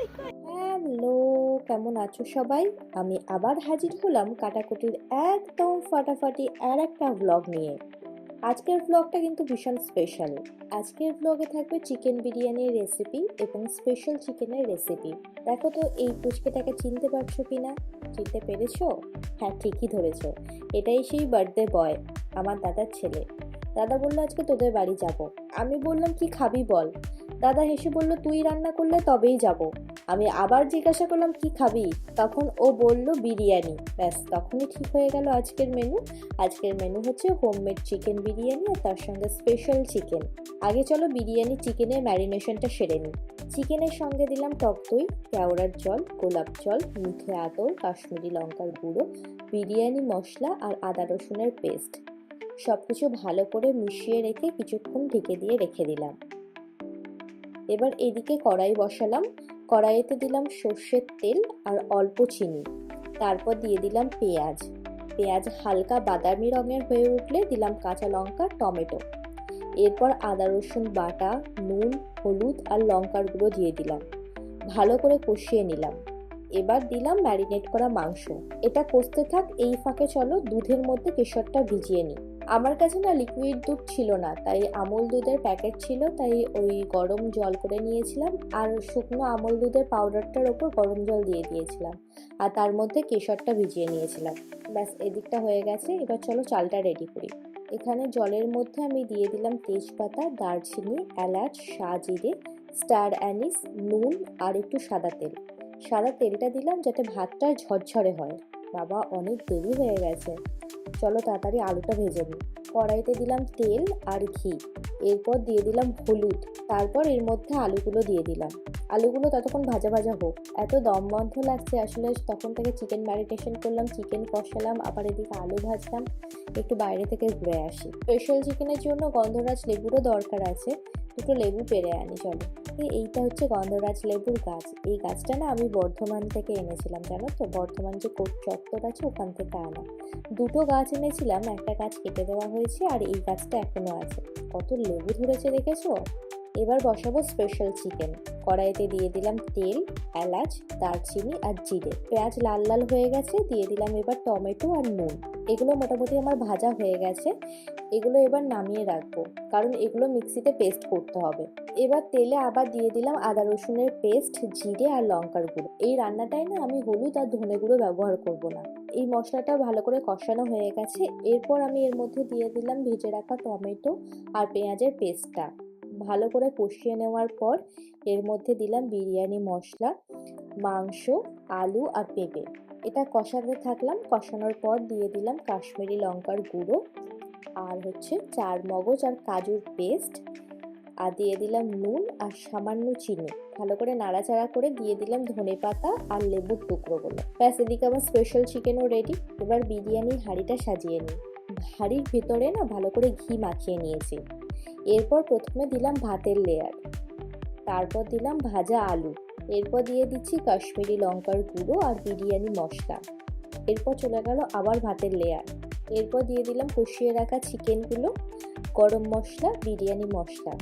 Hello, কেমন আছো সবাই? আমি আবার হাজির হলাম কাটাকুটির একদম ফাটাফাটি আর একটা ব্লগ নিয়ে। আজকের ব্লগটা কিন্তু ভীষণ স্পেশাল আজকের ব্লগে থাকবে চিকেন বিরিয়ানির রেসিপি এবং স্পেশাল চিকেনের রেসিপি দেখো তো, এই পুচকেটাকে চিনতে পারছ কি না? চিনতে পেরেছ? হ্যাঁ ঠিকই ধরেছো। এটাই সেই বার্থডে বয় আমার দাদার ছেলে। দাদা বলল, আজকে তোদের বাড়ি যাব। আমি বললাম, কি খাবি বল? দাদা হেসে বলল, তুই রান্না করলে তবেই যাব। আমি আবার জিজ্ঞাসা করলাম, কি খাবি? তখন ও বলল, বিরিয়ানি। ব্যাস, তখনই ঠিক হয়ে গেল আজকের মেনু আজকের মেনু হচ্ছে হোমমেড চিকেন বিরিয়ানি আর তার সঙ্গে স্পেশাল চিকেন আগে চলো বিরিয়ানি চিকেনের ম্যারিনেশনটা সেরে নিই। চিকেনের সঙ্গে দিলাম টক দই, কেওড়ার জল, গোলাপ জল, মিঠে আতর কাশ্মীরি লঙ্কার গুঁড়ো, বিরিয়ানি মশলা আর আদা রসুনের পেস্ট সব কিছু ভালো করে মিশিয়ে রেখে কিছুক্ষণ ঢেকে দিয়ে রেখে দিলাম। এবার এদিকে কড়াই বসালাম। কড়াইতে দিলাম সর্ষের তেল আর অল্প চিনি। তারপর দিয়ে দিলাম পেঁয়াজ। পেঁয়াজ হালকা বাদামি রঙের হয়ে উঠলে দিলাম কাঁচা লঙ্কা, টমেটো। এরপর আদা, রসুন, বাটা, নুন, হলুদ আর লঙ্কার গুঁড়ো দিয়ে দিলাম। ভালো করে কষিয়ে নিলাম। এবার দিলাম ম্যারিনেট করা মাংস। এটা কষতে থাক, এই ফাঁকে চলো, দুধের মধ্যে কেশরটা ভিজিয়ে নিই। আমার কাছে না লিকুইড দুধ ছিল না, তাই আমল দুধের প্যাকেট ছিল, তাই ওই গরম জল করে নিয়েছিলাম আর শুকনো আমল দুধের পাউডারটার ওপর গরম জল দিয়ে দিয়েছিলাম আর তার মধ্যে কেশরটা ভিজিয়ে নিয়েছিলাম। ব্যাস, এদিকটা হয়ে গেছে। এবার চলো চালটা রেডি করি। এখানে জলের মধ্যে আমি দিয়ে দিলাম তেজপাতা, দারচিনি, এলাচ, সাজিরে স্টার অ্যানিস নুন আর একটু সাদা তেল। সাদা তেলটা দিলাম যাতে ভাতটা ঝরঝরে হয়। বাবা, অনেক দেরি হয়ে গেছে। চলো তাড়াতাড়ি আলুটা ভেজে নিই। কড়াইতে দিলাম তেল আর ঘি। এরপর দিয়ে দিলাম হলুদ। তারপর এর মধ্যে আলুগুলো দিয়ে দিলাম। আলুগুলো ততক্ষণ ভাজা ভাজা হোক। এত দম বন্ধ লাগছে, আসলে তখন থেকে চিকেন ম্যারিনেশন করলাম চিকেন কষালাম, আবার এদিকে আলু ভাজলাম। একটু বাইরে থেকে ঘুরে আসি। স্পেশাল চিকেনের জন্য গন্ধরাজ লেবুরও দরকার আছে। দুটো লেবু পেরে আনি, চলো। এইটা হচ্ছে গন্ধরাজ লেবুর গাছ। এই গাছটা না আমি বর্ধমান থেকে এনেছিলাম, জানো তো? বর্ধমান যে কোট চত্বর আছে ওখান থেকে আনা। দুটো গাছ এনেছিলাম, একটা গাছ কেটে দেওয়া হয়েছে আর এই গাছটা এখনও আছে। কত লেবু ধরেছে দেখেছ? এবার বসাবো স্পেশাল চিকেন কড়াইতে দিয়ে দিলাম তেল, এলাচ, দারচিনি আর জিরে। পেঁয়াজ লাল লাল হয়ে গেছে, দিয়ে দিলাম এবার টমেটো আর নুন। এগুলো মোটামুটি আমার ভাজা হয়ে গেছে। এগুলো এবার নামিয়ে রাখব, কারণ এগুলো মিক্সিতে পেস্ট করতে হবে। এবার তেলে আবার দিয়ে দিলাম আদা রসুনের পেস্ট জিরে আর লঙ্কার গুঁড়ো। এই রান্নাটায় না আমি হলুদ আর ধনে গুঁড়ো ব্যবহার করব না। এই মশলাটা ভালো করে কষানো হয়ে গেছে। এরপর আমি এর মধ্যে দিয়ে দিলাম ভেজে রাখা টমেটো আর পেঁয়াজের পেস্টটা ভালো করে কষিয়ে নেওয়ার পর এর মধ্যে দিলাম বিরিয়ানি মশলা, মাংস, আলু আর পেঁপে। এটা কষাতে থাকলাম, কষানোর পর দিয়ে দিলাম কাশ্মীরি লঙ্কার গুঁড়ো আর হচ্ছে চার মগজ আর কাজুর পেস্ট আর দিয়ে দিলাম নুন আর সামান্য চিনি। ভালো করে নাড়াচাড়া করে দিয়ে দিলাম ধনে পাতা আর লেবুর টুকরোগুলো। ব্যাস, এদিকে আমার স্পেশাল চিকেনও রেডি এবার বিরিয়ানির হাঁড়িটা সাজিয়ে নিই। হাঁড়ির ভেতরে না ভালো করে ঘি মাখিয়ে নিয়েছি। এরপর প্রথমে দিলাম ভাতের লেয়ার তারপর দিলাম ভাজা আলু। এরপর দিয়ে দিচ্ছি কাশ্মীরি লঙ্কার গুঁড়ো আর বিরিয়ানি মশলা। এরপর চলে গেল আবার ভাতের লেয়ার এরপর দিয়ে দিলাম কষিয়ে রাখা চিকেনগুলো গরম মশলা, বিরিয়ানি মশলা।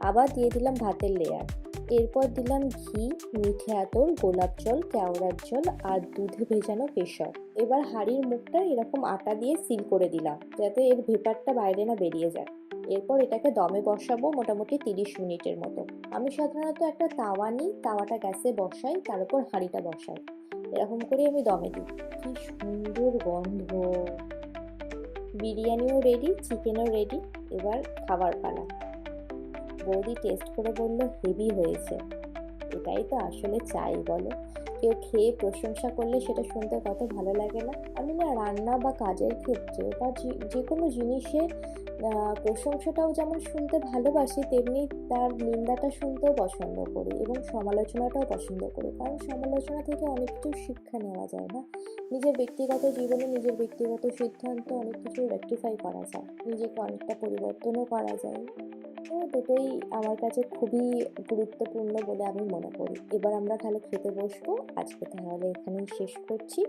আবার দিয়ে দিলাম ভাতের লেয়ার এরপর দিলাম ঘি, মিঠে আতর, গোলাপ জল, কেওড়ার জল আর দুধে ভেজানো কেশর। এবার হাঁড়ির মুখটা এরকম আটা দিয়ে সিল করে দিলাম, যাতে এর ভেপারটা বাইরে না বেরিয়ে যায়। এরপর এটাকে দমে বসাবো মোটামুটি তিরিশ মিনিটের মতো। আমি সাধারণত একটা তাওয়া নিই, তাওয়াটা গ্যাসে বসাই, তার উপর হাঁড়িটা বসাই। এরকম করে আমি দমে দিই। কি সুন্দর গন্ধ! বিরিয়ানিও রেডি চিকেনও রেডি এবার খাবার পালা। বৌদি টেস্ট করে বলল হেভি হয়েছে। এটাই তো আসলে চাই, বলো। কেউ খেয়ে প্রশংসা করলে সেটা শুনতে কত ভালো লাগে না? আমি না রান্না বা কাজের ক্ষেত্রে বা যে কোনো জিনিসে প্রশংসাটাও যেমন শুনতে ভালোবাসি, তেমনি তার নিন্দাটা শুনতেও পছন্দ করি এবং সমালোচনাটাও পছন্দ করি। কারণ সমালোচনা থেকে অনেক কিছু শিক্ষা নেওয়া যায় না। নিজের ব্যক্তিগত জীবনে নিজের ব্যক্তিগত সিদ্ধান্ত অনেক কিছু রেক্টিফাই করা যায়। নিজেকে অনেকটা পরিবর্তনও করা যায়। তো দুটোই আমার কাছে খুবই গুরুত্বপূর্ণ বলে আমি মনে করি। এবার আমরা তাহলে খেতে বসবো। আজকে তাহলে এখানেই শেষ করছি।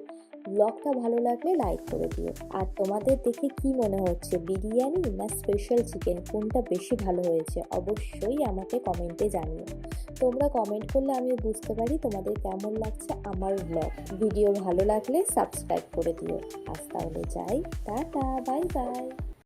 ব্লগটা ভালো লাগলে লাইক করে দিও। আর তোমাদের দেখে কি মনে হচ্ছে, বিরিয়ানি না স্পেশাল চিকেন কোনটা বেশি ভালো হয়েছে? অবশ্যই আমাকে কমেন্টে জানিও। তোমরা কমেন্ট করলে আমি বুঝতে পারি তোমাদের কেমন লাগছে আমার ব্লগ ভিডিও ভালো লাগলে সাবস্ক্রাইব করে দিও। আজ তাহলে যাই। Tata bye bye